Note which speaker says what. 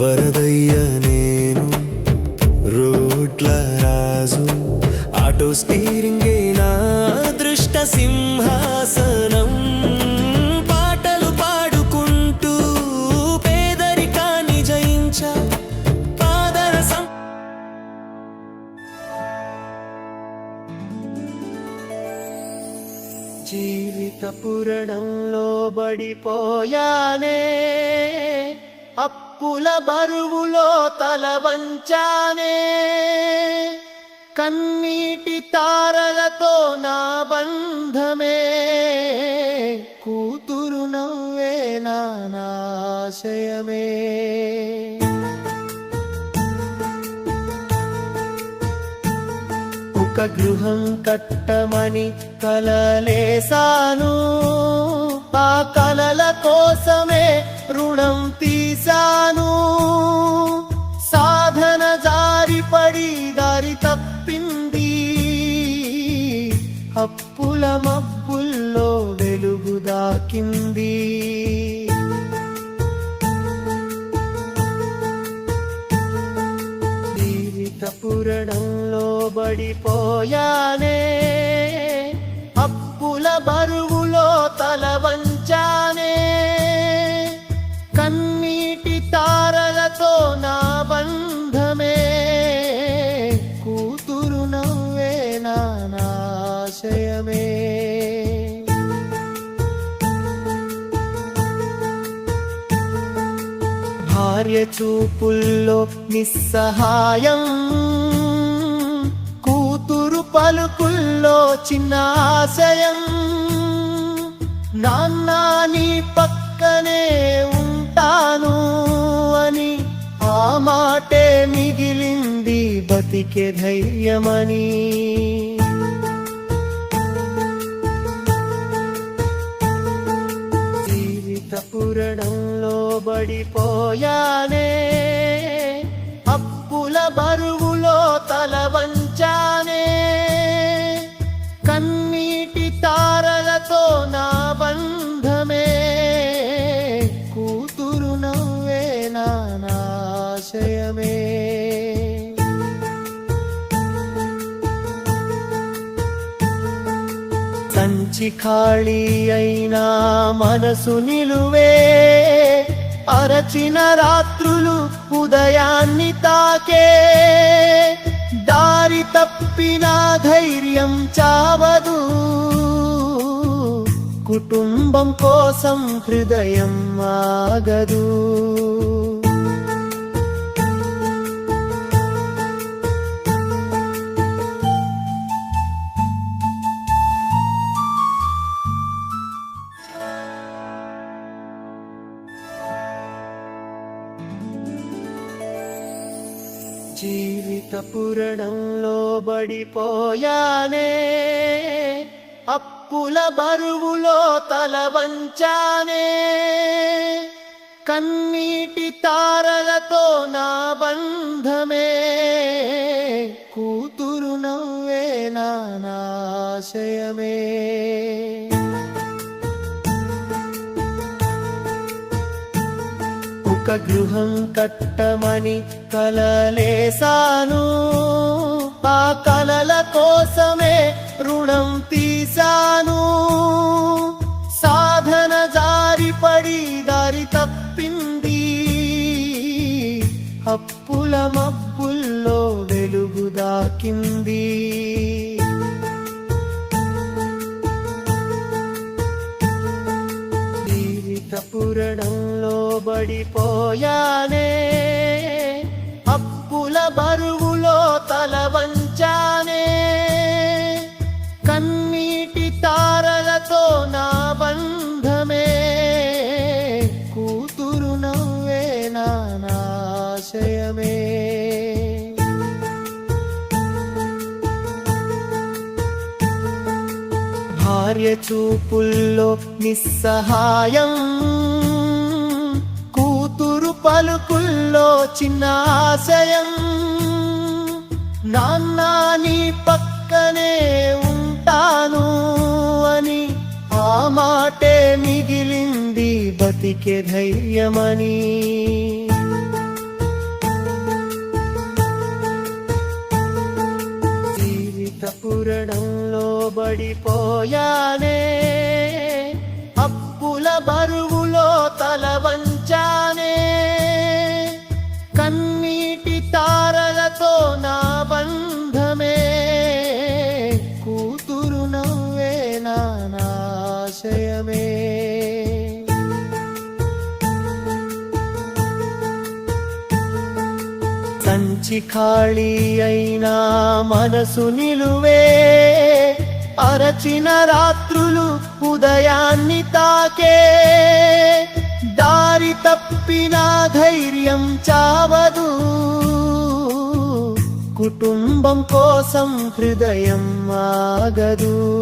Speaker 1: వరదయ్య నేను రోడ్ల రాజు. Auto steering నా దృష్ట సింహాసనం. పాటలు పాడుకుంటూ పేదరికాన్ని జయించ పాదరసం జీవిత పురణంలో బడిపోయానే. అప్పుల బరువులో తల వంచానే. కన్నీటి తారలతో నా బంధమే. కూతురు నవ్వే నాశయమే. ఒక గృహం కట్టమని కలలేసాను ఆ కలల కోసమే రుణం తీశాను. సాధన జారిపడి దారి తప్పింది. అప్పుల మబ్బుల్లో వెలుగు దాకింది. జీవిత పురణంలో బడిపోయానే అప్పుల బరువులో తల వంచానే. భార్య చూపుల్లో నిస్సహాయం. కూతురు పలుకుల్లో చిన్న ఆశయం నాన్న నీ పక్కనే ఉంటాను అని ఆ మాటే మిగిలింది బతికే ధైర్యమని. పడిపోయానే. అప్పుల బరువులో తల వంచానే. కన్నీటి తారలతో నా బంధమే. కూతురు నవ్వే నానాశయమే నాశయమే. సంచి ఖాళీ అయినా మనసు నిలువే. అరచిన రాత్రులు ఉదయాన్ని తాకే. దారి తప్పిన ధైర్యం చావదు. కుటుంబం కోసం హృదయం ఆగదు. జీవిత పురణంలో బడిపోయానే అప్పుల బరువులో తల వంచానే. కన్నీటి తారలతో నా బంధమే. కూతురు నవ్వే నా నాశయమే. ఒక గృహం కట్టమని కలలేసాను ఆ కలల కోసమే రుణం తీశాను. సాధన జారిపడి దారి తప్పింది. అప్పుల మబ్బుల్లో వెలుగు దాకింది. జీవిత పురణంలో బడిపోయానే అప్పుల బరువులో తల వంచానే. కన్నీటి తారలతో నా బంధమే. కూతురు నవ్వే నా నాశయమే. భార్య చూపుల్లో నిస్సహాయం. కూతురు మనసులో చిన్న ఆశయం నాన్న నీ పక్కనే ఉంటాను అని ఆ మాటే మిగిలింది బతికే ధైర్యమని. జీవిత పురణంలో బడిపోయానే ఆశయమే. సంచి ఖాళీ అయినా మనసు నిలువే. అరచిన రాత్రులు ఉదయాన్ని తాకే. దారి తప్పిన ధైర్యం చావదు. కుటుంబం కోసం హృదయం ఆగదు.